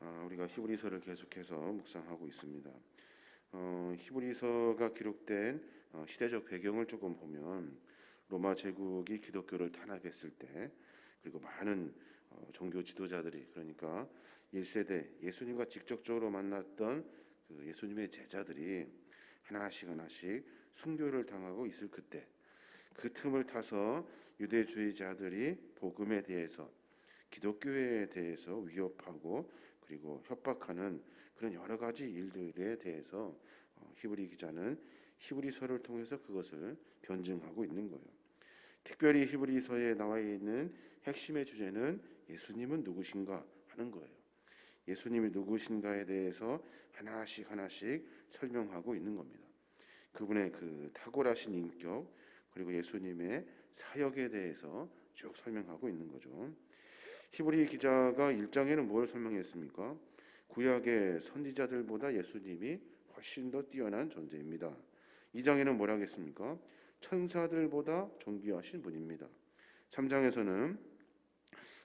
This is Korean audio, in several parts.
아, 우리가 히브리서를 계속해서 묵상하고 있습니다. 어, 히브리서가 기록된 어, 시대적 배경을 조금 보면 로마 제국이 기독교를 탄압했을 때 그리고 많은 어, 종교 지도자들이 그러니까 1세대 예수님과 직접적으로 만났던 그 예수님의 제자들이 하나씩 하나씩 순교를 당하고 있을 그때 그 틈을 타서 유대주의자들이 복음에 대해서 기독교에 대해서 위협하고 그리고 협박하는 그런 여러 가지 일들에 대해서 어, 히브리 기자는 히브리서를 통해서 그것을 변증하고 있는 거예요. 특별히 히브리서에 나와 있는 핵심의 주제는 예수님은 누구신가 하는 거예요. 예수님이 누구신가에 대해서 하나씩 하나씩 설명하고 있는 겁니다. 그분의 그 탁월하신 인격 그리고 예수님의 사역에 대해서 쭉 설명하고 있는 거죠. 히브리 기자가 1장에는 뭘 설명했습니까? 구약의 선지자들보다 예수님이 훨씬 더 뛰어난 존재입니다. 2장에는 뭐라 하겠습니까? 천사들보다 존귀하신 분입니다. 3장에서는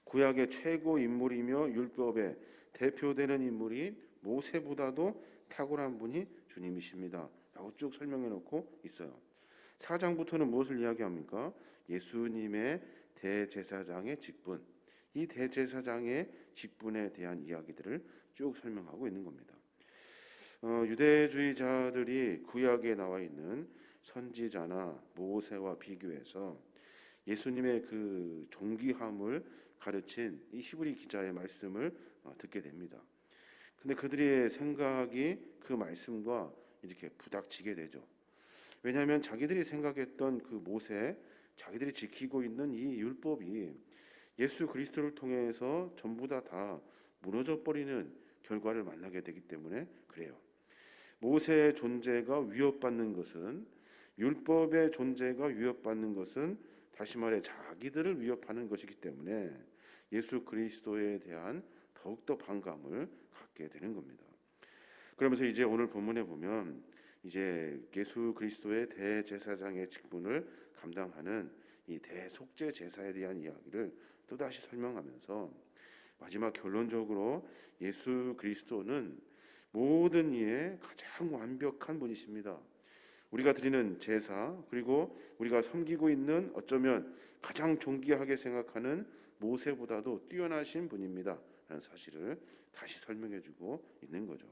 구약의 최고 인물이며 율법의 대표되는 인물인 모세보다도 탁월한 분이 주님이십니다. 라고 쭉 설명해 놓고 있어요. 4장부터는 무엇을 이야기합니까? 예수님의 대제사장의 직분, 이 대제사장의 직분에 대한 이야기들을 쭉 설명하고 있는 겁니다. 어, 유대주의자들이 구약에 나와 있는 선지자나 모세와 비교해서 예수님의 그 존귀함을 가르친 이 히브리 기자의 말씀을 어, 듣게 됩니다. 근데 그들의 생각이 그 말씀과 이렇게 부닥치게 되죠. 왜냐하면 자기들이 생각했던 그 모세, 자기들이 지키고 있는 이 율법이 예수 그리스도를 통해서 전부 다 다 무너져 버리는 결과를 만나게 되기 때문에 그래요. 모세의 존재가 위협받는 것은 율법의 존재가 위협받는 것은 다시 말해 자기들을 위협하는 것이기 때문에 예수 그리스도에 대한 더욱더 반감을 갖게 되는 겁니다. 그러면서 이제 오늘 본문에 보면 이제 예수 그리스도의 대제사장의 직분을 감당하는 이 대속죄 제사에 대한 이야기를 또 다시 설명하면서 마지막 결론적으로 예수 그리스도는 모든 이에 가장 완벽한 분이십니다. 우리가 드리는 제사 그리고 우리가 섬기고 있는 어쩌면 가장 존귀하게 생각하는 모세보다도 뛰어나신 분입니다. 라는 사실을 다시 설명해 주고 있는 거죠.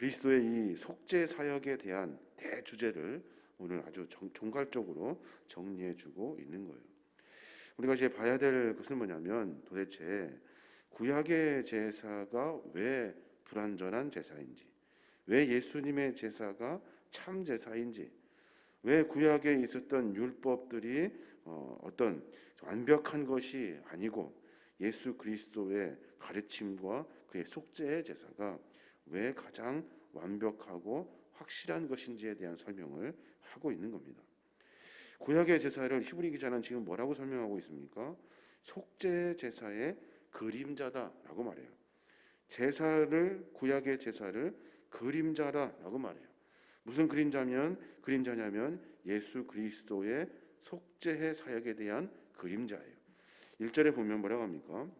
그리스도의 이 속죄 사역에 대한 대주제를 오늘 아주 정, 종갈적으로 정리해 주고 있는 거예요. 우리가 이제 봐야 될 것은 뭐냐면 도대체 구약의 제사가 왜 불완전한 제사인지, 왜 예수님의 제사가 참 제사인지, 왜 구약에 있었던 율법들이 어, 어떤 완벽한 것이 아니고 예수 그리스도의 가르침과 그의 속죄의 제사가 왜 가장 완벽하고 확실한 것인지에 대한 설명을 하고 있는 겁니다. 구약의 제사를 히브리 기자는 지금 뭐라고 설명하고 있습니까? 속죄 제사의 그림자다라고 말해요. 제사를 구약의 제사를 그림자다라고 말해요. 무슨 그림자면 그림자냐면 예수 그리스도의 속죄의 사역에 대한 그림자예요. 1절에 보면 뭐라고 합니까?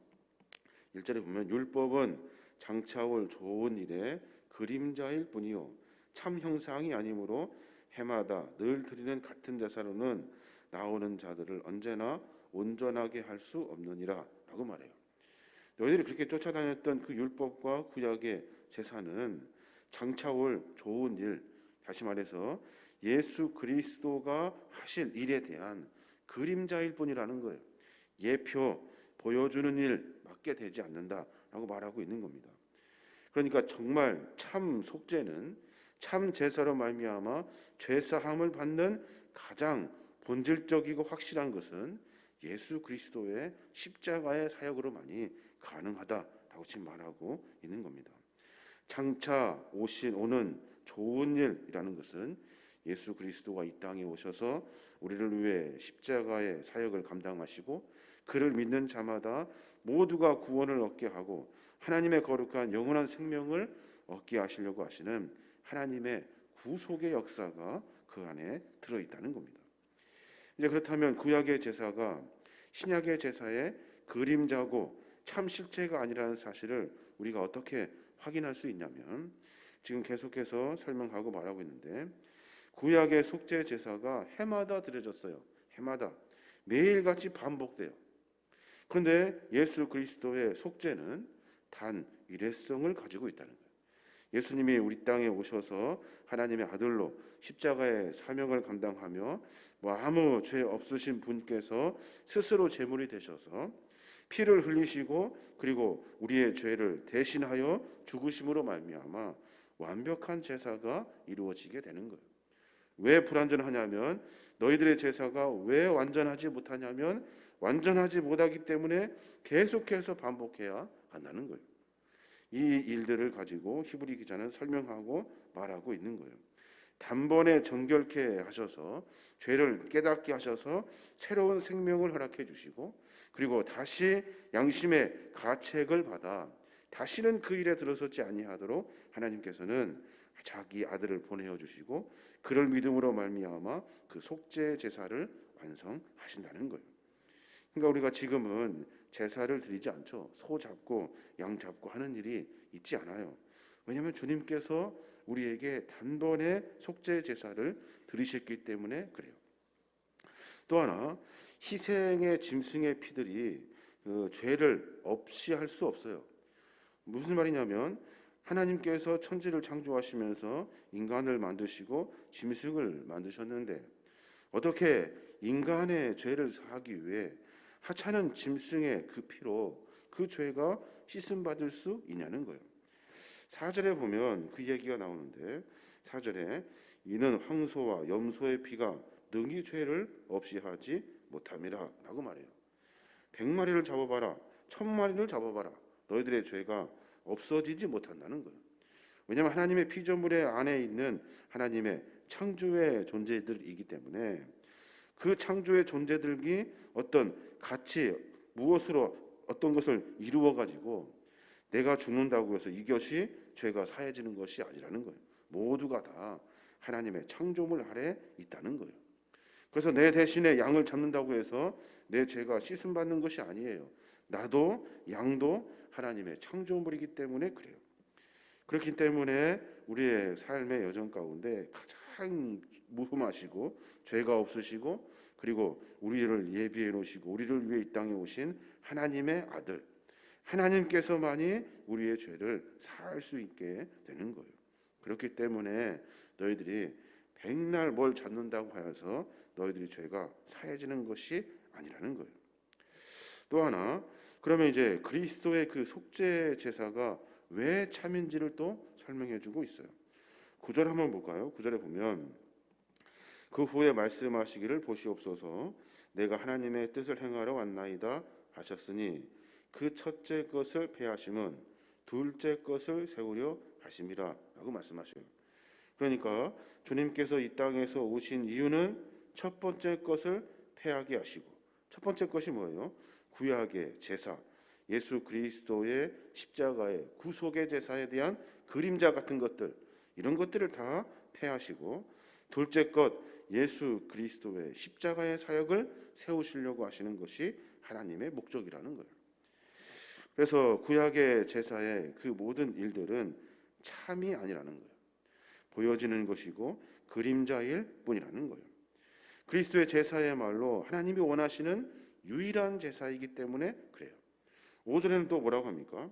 1절에 보면 율법은 장차올 좋은 일의 그림자일 뿐이요 참 형상이 아니므로 해마다 늘 드리는 같은 제사로는 나오는 자들을 언제나 온전하게 할 수 없느니라라고 말해요. 너희들이 그렇게 쫓아다녔던 그 율법과 구약의 제사는 장차올 좋은 일, 다시 말해서 예수 그리스도가 하실 일에 대한 그림자일 뿐이라는 거예요. 예표 보여주는 일 맡게 되지 않는다라고 말하고 있는 겁니다. 그러니까 정말 참 속죄는 참 제사로 말미암아 죄 사함을 받는 가장 본질적이고 확실한 것은 예수 그리스도의 십자가의 사역으로만이 가능하다라고 지금 말하고 있는 겁니다. 장차 오신 오는 좋은 일이라는 것은 예수 그리스도가 이 땅에 오셔서 우리를 위해 십자가의 사역을 감당하시고 그를 믿는 자마다 모두가 구원을 얻게 하고 하나님의 거룩한 영원한 생명을 얻게 하시려고 하시는 하나님의 구속의 역사가 그 안에 들어 있다는 겁니다. 이제 그렇다면 구약의 제사가 신약의 제사의 그림자고 참 실체가 아니라는 사실을 우리가 어떻게 확인할 수 있냐면 지금 계속해서 설명하고 말하고 있는데 구약의 속죄 제사가 해마다 드려졌어요. 해마다 매일같이 반복돼요. 그런데 예수 그리스도의 속죄는 단 일회성을 가지고 있다는 거예요. 예수님이 우리 땅에 오셔서 하나님의 아들로 십자가의 사명을 감당하며 뭐 아무 죄 없으신 분께서 스스로 제물이 되셔서 피를 흘리시고 그리고 우리의 죄를 대신하여 죽으심으로 말미암아 완벽한 제사가 이루어지게 되는 거예요. 왜 불완전하냐면 너희들의 제사가 왜 완전하지 못하냐면 완전하지 못하기 때문에 계속해서 반복해야 한다는 거예요. 이 일들을 가지고 히브리 기자는 설명하고 말하고 있는 거예요. 단번에 정결케 하셔서 죄를 깨닫게 하셔서 새로운 생명을 허락해 주시고 그리고 다시 양심의 가책을 받아 다시는 그 일에 들어서지 아니하도록 하나님께서는 자기 아들을 보내어 주시고 그를 믿음으로 말미암아 그 속죄 제사를 완성하신다는 거예요. 그러니까 우리가 지금은 제사를 드리지 않죠. 소 잡고 양 잡고 하는 일이 있지 않아요. 왜냐하면 주님께서 우리에게 단번에 속죄 제사를 드리셨기 때문에 그래요. 또 하나 희생의 짐승의 피들이 그 죄를 없이 할 수 없어요. 무슨 말이냐면 하나님께서 천지를 창조하시면서 인간을 만드시고 짐승을 만드셨는데 어떻게 인간의 죄를 사하기 위해 하찮은 짐승의 그 피로 그 죄가 씻음 받을 수 있냐는 거예요. 사절에 보면 그 얘기가 나오는데 사절에 이는 황소와 염소의 피가 능히 죄를 없이 하지 못함이라라고 말해요. 백마리를 잡아봐라, 천마리를 잡아봐라. 너희들의 죄가 없어지지 못한다는 거예요. 왜냐하면 하나님의 피조물의 안에 있는 하나님의 창조의 존재들이기 때문에 그 창조의 존재들이 어떤 같이 무엇으로 어떤 것을 이루어 가지고 내가 죽는다고 해서 이것이 죄가 사해지는 것이 아니라는 거예요. 모두가 다 하나님의 창조물 아래 있다는 거예요. 그래서 내 대신에 양을 잡는다고 해서 내 죄가 씻음 받는 것이 아니에요. 나도 양도 하나님의 창조물이기 때문에 그래요. 그렇기 때문에 우리의 삶의 여정 가운데 가장 무흠하시고 죄가 없으시고 그리고 우리를 예비해 놓으시고 우리를 위해 이 땅에 오신 하나님의 아들 하나님께서만이 우리의 죄를 사할 수 있게 되는 거예요. 그렇기 때문에 너희들이 백날 뭘 잡는다고 하여서 너희들이 죄가 사해지는 것이 아니라는 거예요. 또 하나 그러면 이제 그리스도의 그 속죄 제사가 왜 참인지를 또 설명해 주고 있어요. 구절 한번 볼까요? 구절에 보면 그 후에 말씀하시기를 보시옵소서 내가 하나님의 뜻을 행하러 왔나이다 하셨으니 그 첫째 것을 폐하심은 둘째 것을 세우려 하심이라라고 말씀하셔요. 그러니까 주님께서 이 땅에서 오신 이유는 첫 번째 것을 폐하게 하시고 첫 번째 것이 뭐예요? 구약의 제사, 예수 그리스도의 십자가의 구속의 제사에 대한 그림자 같은 것들 이런 것들을 다 폐하시고 둘째 것 예수 그리스도의 십자가의 사역을 세우시려고 하시는 것이 하나님의 목적이라는 거예요. 그래서 구약의 제사의 그 모든 일들은 참이 아니라는 거예요. 보여지는 것이고 그림자일 뿐이라는 거예요. 그리스도의 제사야말로 하나님이 원하시는 유일한 제사이기 때문에 그래요. 5절에는 또 뭐라고 합니까?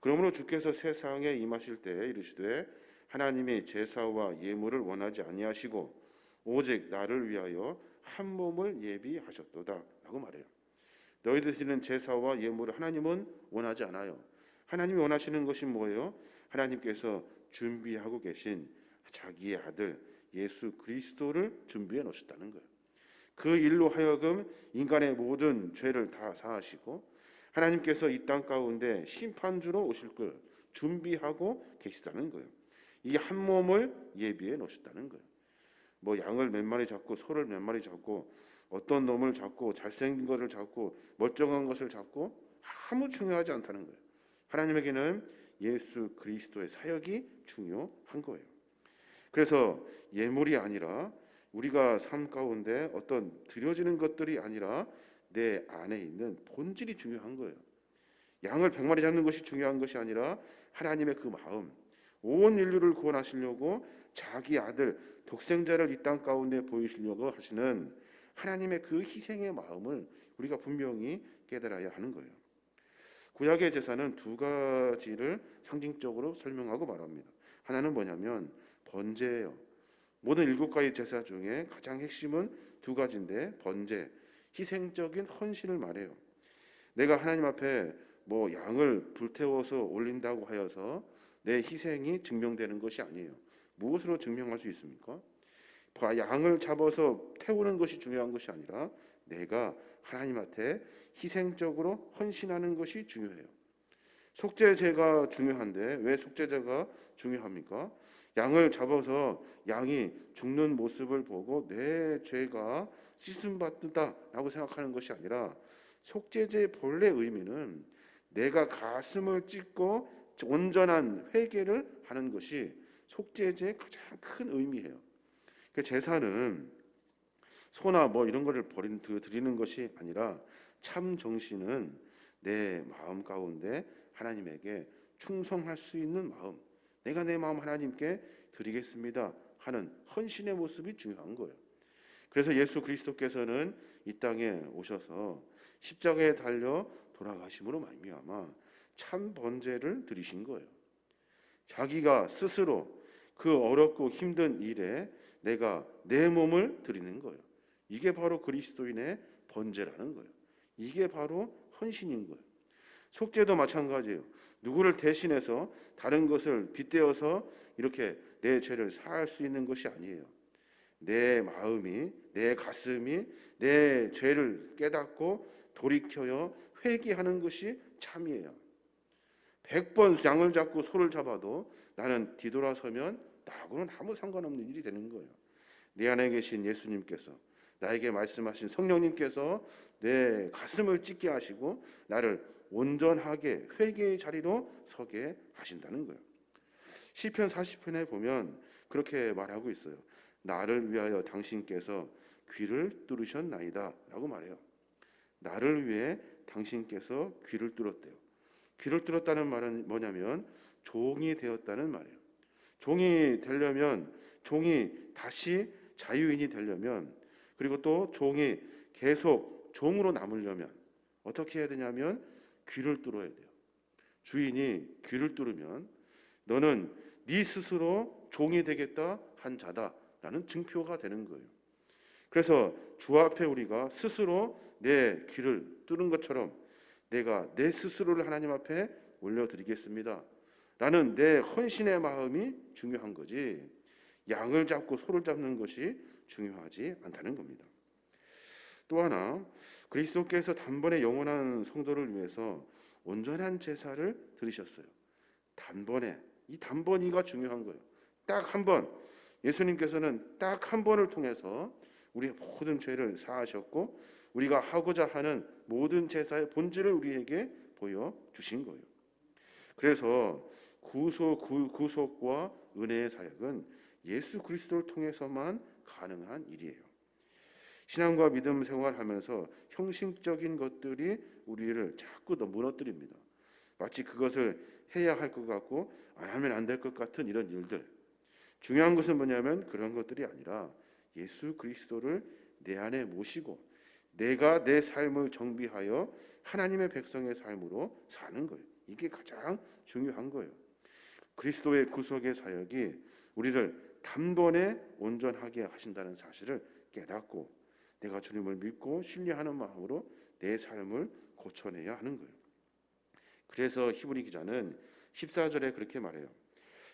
그러므로 주께서 세상에 임하실 때에 이르시되 하나님이 제사와 예물을 원하지 아니하시고 오직 나를 위하여 한 몸을 예비하셨도다라고 말해요. 너희들 드리는 제사와 예물을 하나님은 원하지 않아요. 하나님이 원하시는 것이 뭐예요? 하나님께서 준비하고 계신 자기의 아들 예수 그리스도를 준비해 놓으셨다는 거예요. 그 일로 하여금 인간의 모든 죄를 다 사하시고 하나님께서 이 땅 가운데 심판주로 오실 걸 준비하고 계시다는 거예요. 이 한 몸을 예비해 놓으셨다는 거예요. 뭐 양을 몇 마리 잡고 소를 몇 마리 잡고 어떤 놈을 잡고 잘생긴 것을 잡고 멀쩡한 것을 잡고 아무 중요하지 않다는 거예요. 하나님에게는 예수 그리스도의 사역이 중요한 거예요. 그래서 예물이 아니라 우리가 삶 가운데 어떤 드려지는 것들이 아니라 내 안에 있는 본질이 중요한 거예요. 양을 100마리 잡는 것이 중요한 것이 아니라 하나님의 그 마음, 온 인류를 구원하시려고 자기 아들 독생자를 이 땅 가운데 보이시려고 하시는 하나님의 그 희생의 마음을 우리가 분명히 깨달아야 하는 거예요. 구약의 제사는 두 가지를 상징적으로 설명하고 말합니다. 하나는 뭐냐면 번제예요. 모든 일곱 가지 제사 중에 가장 핵심은 두 가지인데 번제, 희생적인 헌신을 말해요. 내가 하나님 앞에 뭐 양을 불태워서 올린다고 하여서 내 희생이 증명되는 것이 아니에요. 무엇으로 증명할 수 있습니까? 양을 잡아서 태우는 것이 중요한 것이 아니라 내가 하나님한테 희생적으로 헌신하는 것이 중요해요. 속죄제가 중요한데 왜 속죄제가 중요합니까? 양을 잡아서 양이 죽는 모습을 보고 내 죄가 씻음 받는다라고 생각하는 것이 아니라 속죄제의 본래 의미는 내가 가슴을 찢고 온전한 회개를 하는 것이 속죄제의 가장 큰 의미예요. 그 제사는 소나 뭐 이런 거를 버린 드리는 것이 아니라 참 정신은 내 마음 가운데 하나님에게 충성할 수 있는 마음, 내가 내 마음 하나님께 드리겠습니다 하는 헌신의 모습이 중요한 거예요. 그래서 예수 그리스도께서는 이 땅에 오셔서 십자가에 달려 돌아가심으로 말미암아 참 번제를 드리신 거예요. 자기가 스스로 그 어렵고 힘든 일에 내가 내 몸을 드리는 거예요. 이게 바로 그리스도인의 번제라는 거예요. 이게 바로 헌신인 거예요. 속죄도 마찬가지예요. 누구를 대신해서 다른 것을 빗대어서 이렇게 내 죄를 사할 수 있는 것이 아니에요. 내 마음이, 내 가슴이 내 죄를 깨닫고 돌이켜요 회개하는 것이 참이에요. 백번 양을 잡고 소를 잡아도 나는 뒤돌아서면 나하고는 아무 상관없는 일이 되는 거예요. 내 안에 계신 예수님께서 나에게 말씀하신 성령님께서 내 가슴을 찢게 하시고 나를 온전하게 회개의 자리로 서게 하신다는 거예요. 시편 40편에 보면 그렇게 말하고 있어요. 나를 위하여 당신께서 귀를 뚫으셨나이다라고 말해요. 나를 위해 당신께서 귀를 뚫었대요. 귀를 뚫었다는 말은 뭐냐면 종이 되었다는 말이에요. 종이 되려면 종이 다시 자유인이 되려면 그리고 또 종이 계속 종으로 남으려면 어떻게 해야 되냐면 귀를 뚫어야 돼요. 주인이 귀를 뚫으면 너는 네 스스로 종이 되겠다 한 자다라는 증표가 되는 거예요. 그래서 주 앞에 우리가 스스로 내 귀를 뚫은 것처럼 내가 내 스스로를 하나님 앞에 올려드리겠습니다. 라는 내 헌신의 마음이 중요한 거지 양을 잡고 소를 잡는 것이 중요하지 않다는 겁니다. 또 하나 그리스도께서 단번에 영원한 성도를 위해서 온전한 제사를 드리셨어요. 단번에 이 단번이가 중요한 거예요. 딱 한 번 예수님께서는 딱 한 번을 통해서 우리의 모든 죄를 사하셨고 우리가 하고자 하는 모든 제사의 본질을 우리에게 보여 주신 거예요. 그래서 구속 구속과 은혜의 사역은 예수 그리스도를 통해서만 가능한 일이에요. 신앙과 믿음 생활하면서 형식적인 것들이 우리를 자꾸 더 무너뜨립니다. 마치 그것을 해야 할 것 같고 안 하면 안 될 것 같은 이런 일들. 중요한 것은 뭐냐면 그런 것들이 아니라 예수 그리스도를 내 안에 모시고 내가 내 삶을 정비하여 하나님의 백성의 삶으로 사는 거예요. 이게 가장 중요한 거예요. 그리스도의 구속의 사역이 우리를 단번에 온전하게 하신다는 사실을 깨닫고 내가 주님을 믿고 신뢰하는 마음으로 내 삶을 고쳐내야 하는 거예요. 그래서 히브리 기자는 14절에 그렇게 말해요.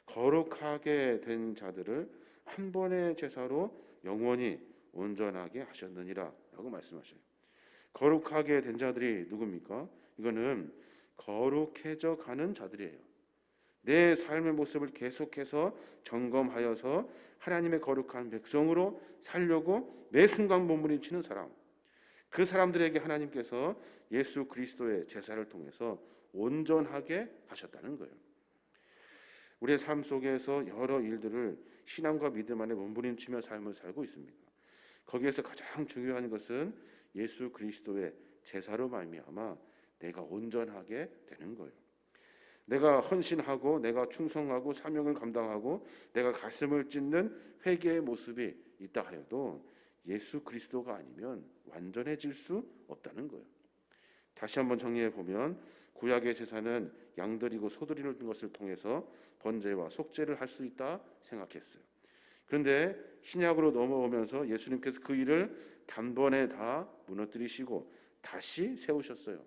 거룩하게 된 자들을 한 번의 제사로 영원히 온전하게 하셨느니라 라고 말씀하셔요. 거룩하게 된 자들이 누굽니까? 이거는 거룩해져 가는 자들이에요. 내 삶의 모습을 계속해서 점검하여서 하나님의 거룩한 백성으로 살려고 매 순간 몸부림치는 사람. 그 사람들에게 하나님께서 예수 그리스도의 제사를 통해서 온전하게 하셨다는 거예요. 우리의 삶 속에서 여러 일들을 신앙과 믿음 안에 몸부림치며 삶을 살고 있습니다. 거기에서 가장 중요한 것은 예수 그리스도의 제사로 말미암아 내가 온전하게 되는 거예요. 내가 헌신하고 내가 충성하고 사명을 감당하고 내가 가슴을 찢는 회개의 모습이 있다 하여도 예수 그리스도가 아니면 완전해질 수 없다는 거예요. 다시 한번 정리해 보면 구약의 제사는 양들이고 소들이는 것을 통해서 번제와 속죄를 할 수 있다 생각했어요. 그런데 신약으로 넘어오면서 예수님께서 그 일을 단번에 다 무너뜨리시고 다시 세우셨어요.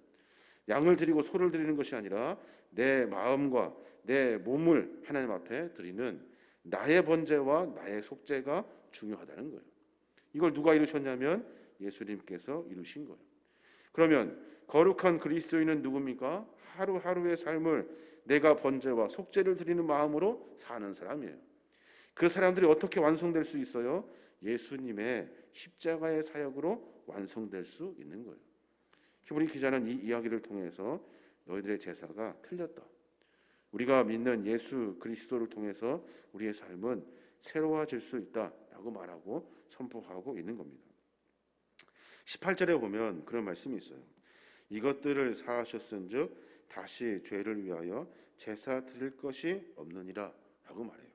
양을 드리고 소를 드리는 것이 아니라 내 마음과 내 몸을 하나님 앞에 드리는 나의 번제와 나의 속죄가 중요하다는 거예요. 이걸 누가 이루셨냐면 예수님께서 이루신 거예요. 그러면 거룩한 그리스도인은 누굽니까? 하루하루의 삶을 내가 번제와 속죄를 드리는 마음으로 사는 사람이에요. 그 사람들이 어떻게 완성될 수 있어요? 예수님의 십자가의 사역으로 완성될 수 있는 거예요. 히브리 기자는 이 이야기를 통해서 너희들의 제사가 틀렸다. 우리가 믿는 예수 그리스도를 통해서 우리의 삶은 새로워질 수 있다라고 말하고 선포하고 있는 겁니다. 18절에 보면 그런 말씀이 있어요. 이것들을 사하셨은즉 다시 죄를 위하여 제사 드릴 것이 없느니라라고 말해요.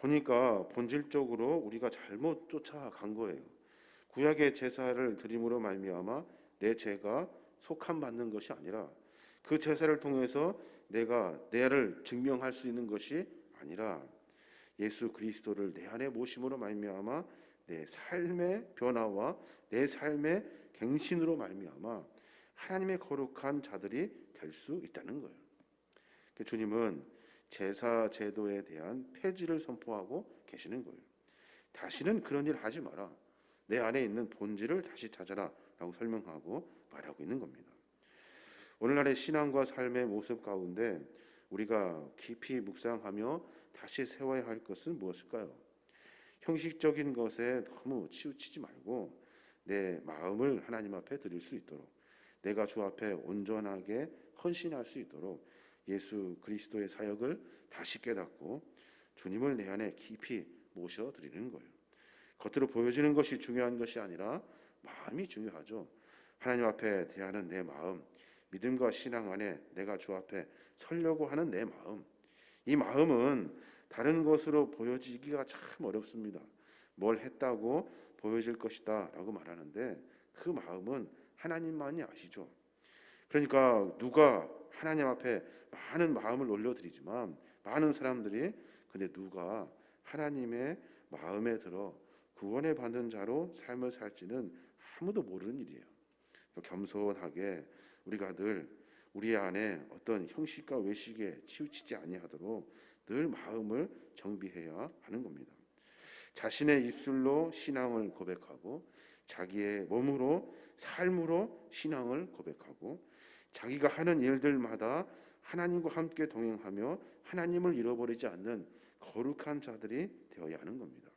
보니까 본질적으로 우리가 잘못 쫓아간 거예요. 구약의 제사를 드림으로 말미암아 내 죄가 속함 받는 것이 아니라 그 제사를 통해서 내가 내를 증명할 수 있는 것이 아니라 예수 그리스도를 내 안에 모심으로 말미암아 내 삶의 변화와 내 삶의 갱신으로 말미암아 하나님의 거룩한 자들이 될 수 있다는 거예요. 그 주님은 제사 제도에 대한 폐지를 선포하고 계시는 거예요. 다시는 그런 일 하지 마라. 내 안에 있는 본질을 다시 찾아라라고 설명하고 말하고 있는 겁니다. 오늘날의 신앙과 삶의 모습 가운데 우리가 깊이 묵상하며 다시 세워야 할 것은 무엇일까요? 형식적인 것에 너무 치우치지 말고 내 마음을 하나님 앞에 드릴 수 있도록 내가 주 앞에 온전하게 헌신할 수 있도록 예수 그리스도의 사역을 다시 깨닫고 주님을 내 안에 깊이 모셔 드리는 거예요. 겉으로 보여지는 것이 중요한 것이 아니라 마음이 중요하죠. 하나님 앞에 대하는 내 마음, 믿음과 신앙 안에 내가 주 앞에 서려고 하는 내 마음. 이 마음은 다른 것으로 보여지기가 참 어렵습니다. 뭘 했다고 보여질 것이다라고 말하는데 그 마음은 하나님만이 아시죠. 그러니까 누가 하나님 앞에 많은 마음을 올려드리지만 많은 사람들이 근데 누가 하나님의 마음에 들어 구원에 받는 자로 삶을 살지는 아무도 모르는 일이에요. 겸손하게 우리가 늘 우리 안에 어떤 형식과 외식에 치우치지 아니하도록 늘 마음을 정비해야 하는 겁니다. 자신의 입술로 신앙을 고백하고 자기의 몸으로 삶으로 신앙을 고백하고 자기가 하는 일들마다 하나님과 함께 동행하며 하나님을 잃어버리지 않는 거룩한 자들이 되어야 하는 겁니다.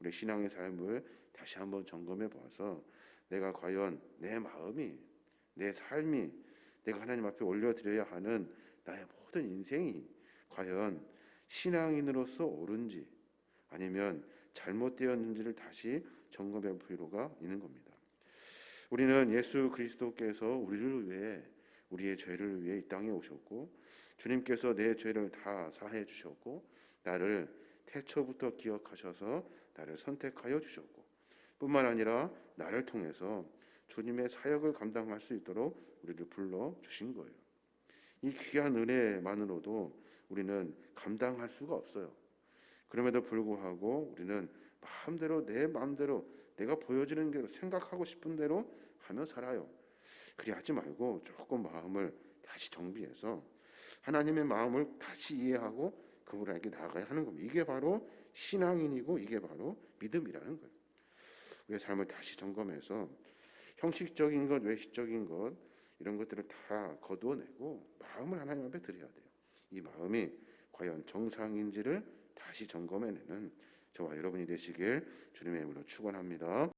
우리 신앙의 삶을 다시 한번 점검해 보아서 내가 과연 내 마음이 내 삶이 내가 하나님 앞에 올려드려야 하는 나의 모든 인생이 과연 신앙인으로서 옳은지 아니면 잘못되었는지를 다시 점검해 볼 필요가 있는 겁니다. 우리는 예수 그리스도께서 우리를 위해 우리의 죄를 위해 이 땅에 오셨고 주님께서 내 죄를 다 사해 주셨고 나를 태초부터 기억하셔서 나를 선택하여 주셨고 뿐만 아니라 나를 통해서 주님의 사역을 감당할 수 있도록 우리를 불러 주신 거예요. 이 귀한 은혜만으로도 우리는 감당할 수가 없어요. 그럼에도 불구하고 우리는 마음대로 내 마음대로 내가 보여지는 대로 생각하고 싶은 대로 하며 살아요. 그리 하지 말고 조금 마음을 다시 정비해서 하나님의 마음을 다시 이해하고 그분에게 나아가야 하는 겁니다. 이게 바로 신앙인이고 이게 바로 믿음이라는 거예요. 우리의 삶을 다시 점검해서 형식적인 것, 외식적인 것 이런 것들을 다 거두어내고 마음을 하나님 앞에 드려야 돼요. 이 마음이 과연 정상인지를 다시 점검해내는 저와 여러분이 되시길 주님의 이름으로 축원합니다.